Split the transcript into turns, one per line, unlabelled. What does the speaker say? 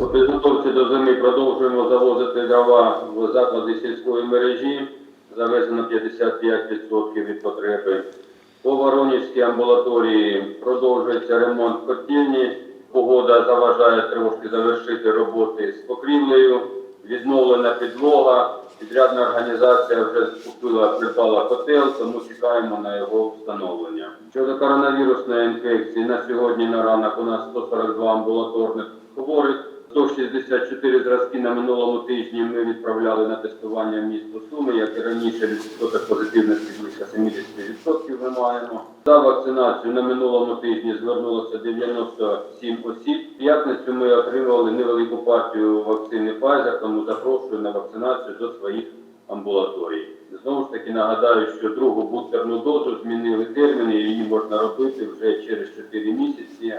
У підготовці до зими продовжуємо завозити дрова в заклади сільської мережі. Завезено 55% від потреби. По Воронівській амбулаторії продовжується ремонт котельні. Погода заважає трошки завершити роботи з покрівлею. Відновлена підлога. Підрядна організація вже купила, придбала котел, тому чекаємо на його встановлення. Щодо коронавірусної інфекції, на сьогодні на ранок у нас 142 амбулаторних хворих. 164 зразки на минулому тижні ми відправляли на тестування місто Суми, як і раніше відсоток позитивності близько 70% ми маємо. За вакцинацію на минулому тижні звернулося 97 осіб. В п'ятницю ми отримували невелику партію вакцини Pfizer, тому запрошую на вакцинацію до своїх амбулаторій. Знову ж таки нагадаю, що другу бустерну дозу змінили терміни, її можна робити вже через 4 місяці.